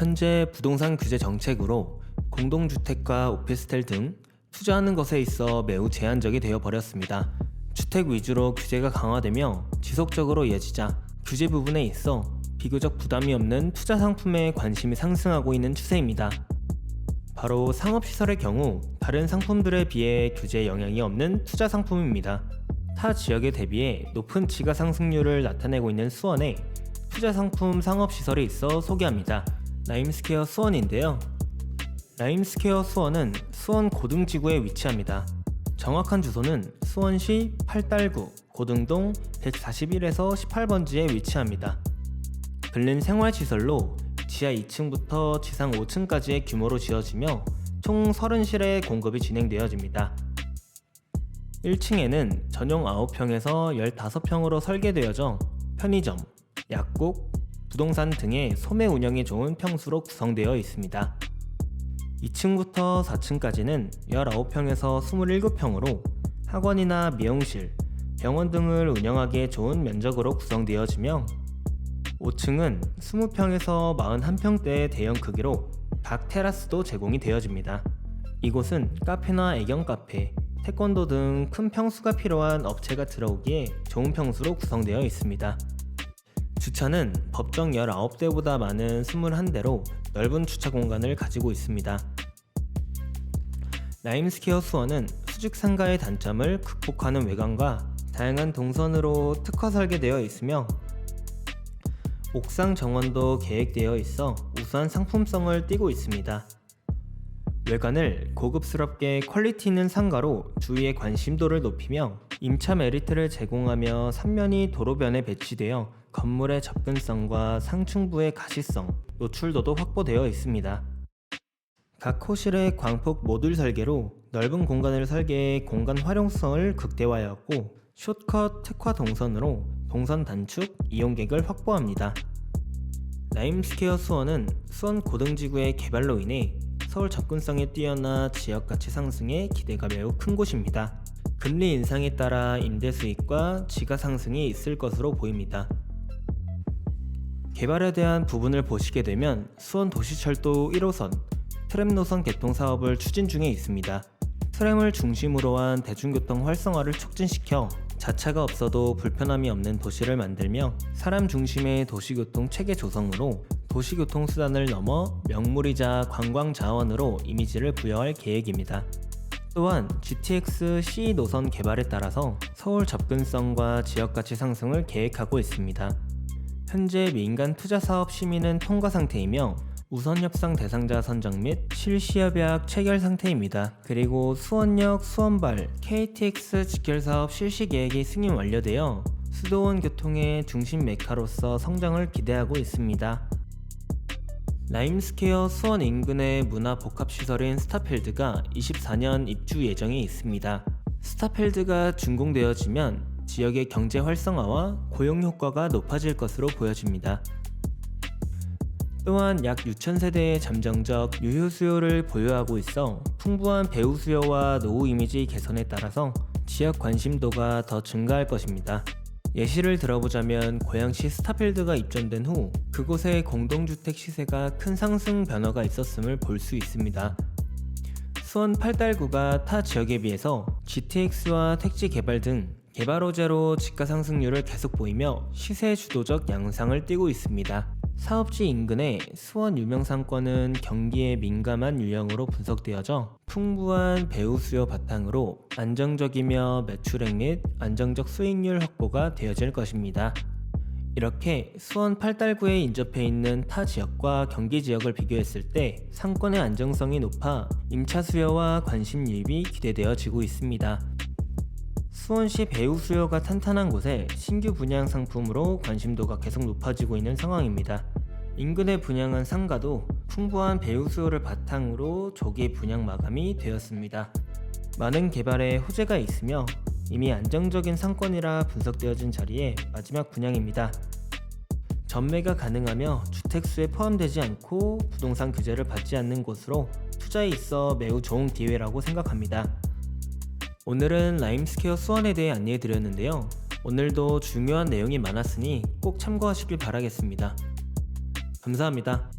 현재 부동산 규제 정책으로 공동주택과 오피스텔 등 투자하는 것에 있어 매우 제한적이 되어 버렸습니다. 주택 위주로 규제가 강화되며 지속적으로 이어지자 규제 부분에 있어 비교적 부담이 없는 투자 상품에 관심이 상승하고 있는 추세입니다. 바로 상업시설의 경우 다른 상품들에 비해 규제 영향이 없는 투자 상품입니다. 타 지역에 대비해 높은 지가 상승률을 나타내고 있는 수원에 투자 상품 상업시설이 있어 소개합니다. 라임스퀘어 수원인데요. 라임스퀘어 수원은 수원 고등지구에 위치합니다. 정확한 주소는 수원시 8달구 고등동 141에서 18번지에 위치합니다. 근린 생활시설로 지하 2층부터 지상 5층까지의 규모로 지어지며 총 30실의 공급이 진행되어집니다. 1층에는 전용 9평에서 15평으로 설계되어져 편의점, 약국, 부동산 등의 소매 운영에 좋은 평수로 구성되어 있습니다. 2층부터 4층까지는 19평에서 27평으로 학원이나 미용실, 병원 등을 운영하기에 좋은 면적으로 구성되어지며 5층은 20평에서 41평대의 대형 크기로 각 테라스도 제공이 되어집니다. 이곳은 카페나 애견 카페, 태권도 등 큰 평수가 필요한 업체가 들어오기에 좋은 평수로 구성되어 있습니다. 주차는 법정 19대보다 많은 21대로 넓은 주차 공간을 가지고 있습니다. 라임스퀘어 수원은 수직 상가의 단점을 극복하는 외관과 다양한 동선으로 특화 설계되어 있으며 옥상 정원도 계획되어 있어 우수한 상품성을 띠고 있습니다. 외관을 고급스럽게 퀄리티 있는 상가로 주위의 관심도를 높이며 임차 메리트를 제공하며 삼면이 도로변에 배치되어 건물의 접근성과 상층부의 가시성, 노출도도 확보되어 있습니다. 각 호실의 광폭 모듈 설계로 넓은 공간을 설계해 공간 활용성을 극대화하였고 숏컷 특화 동선으로 동선 단축, 이용객을 확보합니다. 라임스퀘어 수원은 수원 고등지구의 개발로 인해 서울 접근성에 뛰어나 지역 가치 상승에 기대가 매우 큰 곳입니다. 금리 인상에 따라 임대 수익과 지가 상승이 있을 것으로 보입니다. 개발에 대한 부분을 보시게 되면 수원 도시철도 1호선 트램 노선 개통 사업을 추진 중에 있습니다. 트램을 중심으로 한 대중교통 활성화를 촉진시켜 자차가 없어도 불편함이 없는 도시를 만들며 사람 중심의 도시교통 체계 조성으로 도시교통 수단을 넘어 명물이자 관광 자원으로 이미지를 부여할 계획입니다. 또한 GTX C 노선 개발에 따라서 서울 접근성과 지역 가치 상승을 계획하고 있습니다. 현재 민간 투자 사업 심의는 통과 상태이며 우선 협상 대상자 선정 및 실시 협약 체결 상태입니다. 그리고 수원역 수원발 KTX 직결 사업 실시 계획이 승인 완료되어 수도원 교통의 중심 메카로서 성장을 기대하고 있습니다. 라임스퀘어 수원 인근의 문화 복합 시설인 스타필드가 24년 입주 예정이 있습니다. 스타필드가 준공되어지면 지역의 경제 활성화와 고용 효과가 높아질 것으로 보여집니다. 또한 약 6,000세대의 잠정적 유효 수요를 보유하고 있어 풍부한 배우 수요와 노후 이미지 개선에 따라서 지역 관심도가 더 증가할 것입니다. 예시를 들어보자면 고양시 스타필드가 입점된 후 그곳의 공동주택 시세가 큰 상승 변화가 있었음을 볼 수 있습니다. 수원 팔달구가 타 지역에 비해서 GTX와 택지 개발 등 개발 호재로 집가 상승률을 계속 보이며 시세 주도적 양상을 띠고 있습니다. 사업지 인근의 수원 유명 상권은 경기에 민감한 유형으로 분석되어져 풍부한 배우 수요 바탕으로 안정적이며 매출액 및 안정적 수익률 확보가 되어질 것입니다. 이렇게 수원 팔달구에 인접해 있는 타 지역과 경기 지역을 비교했을 때 상권의 안정성이 높아 임차 수요와 관심 유입이 기대되어지고 있습니다. 수원시 배우 수요가 탄탄한 곳에 신규 분양 상품으로 관심도가 계속 높아지고 있는 상황입니다. 인근에 분양한 상가도 풍부한 배우 수요를 바탕으로 조기 분양 마감이 되었습니다. 많은 개발에 호재가 있으며 이미 안정적인 상권이라 분석되어진 자리에 마지막 분양입니다. 전매가 가능하며 주택수에 포함되지 않고 부동산 규제를 받지 않는 곳으로 투자에 있어 매우 좋은 기회라고 생각합니다. 오늘은 라임스퀘어 수원에 대해 안내해 드렸는데요. 오늘도 중요한 내용이 많았으니 꼭 참고하시길 바라겠습니다. 감사합니다.